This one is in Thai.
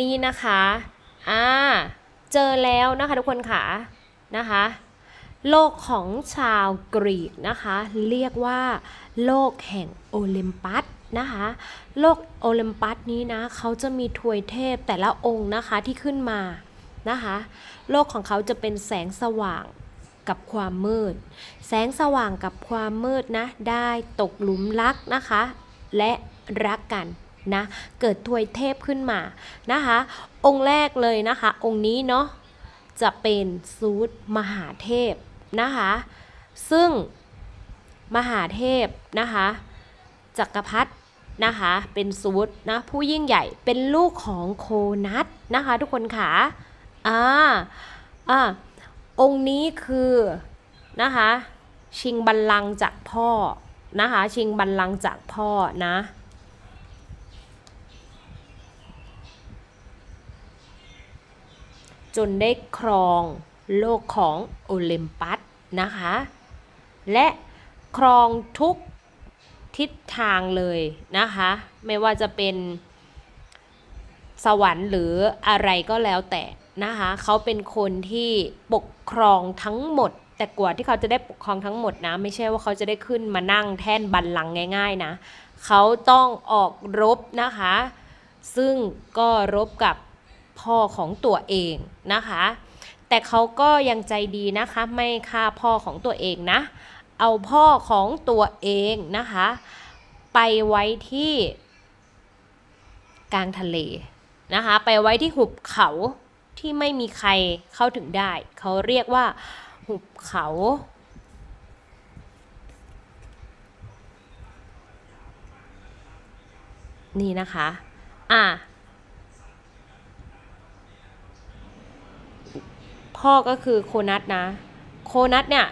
นี่นะคะอ่าเจอแล้วนะคะทุกคนค่ะนะคะโลกของชาวกรีกนะคะ เรียกว่าโลกแห่งโอลิมปัสนะคะโลกโอลิมปัสนี้นะเขาจะมีถวยเทพแต่ละองค์นะคะที่ขึ้นมานะคะโลกของเขาจะเป็นแสงสว่างกับความมืด แสงสว่างกับความมืดนะได้ตกหลุมรักนะคะ และรักกัน นะเกิดถวยเทพขึ้นมานะคะ องค์แรกเลยนะคะ องค์นี้เนาะจะเป็นซูตมหาเทพนะคะ ซึ่งมหาเทพนะคะจักรพรรดินะคะเป็นซูตนะผู้ยิ่งใหญ่เป็นลูกของโคนัสนะคะ ทุกคนค่ะอ่าอ่าองค์นี้คือนะคะชิงบัลลังก์จากพ่อนะคะ ชิงบัลลังก์จากพ่อนะ จนได้ครองโลกของโอลิมปัสนะคะ และครองทุกทิศทางเลยนะคะ ไม่ว่าจะเป็นสวรรค์หรืออะไรก็แล้วแต่นะคะเขาเป็นคนที่ปกครองทั้งหมด แต่กว่าที่เขาจะได้ปกครองทั้งหมดนะ ไม่ใช่ว่าเขาจะได้ขึ้นมานั่งแท่นบัลลังก์ง่าย ๆนะเขาต้องออกรบนะคะ ซึ่งก็รบกับ พ่อของตัวเองนะคะ แต่เขาก็ยังใจดีนะคะไม่ฆ่าพ่อของตัวเองนะ เอาพ่อของตัวเองนะคะ ไปไว้ที่ กลางทะเลนะคะ ไปไว้ที่หุบเขาที่ไม่มีใครเข้าถึงได้ เขาเรียกว่า หุบเขานี่นะคะ อะ พ่อก็คือโคนัทนะ โคนัทเนี่ย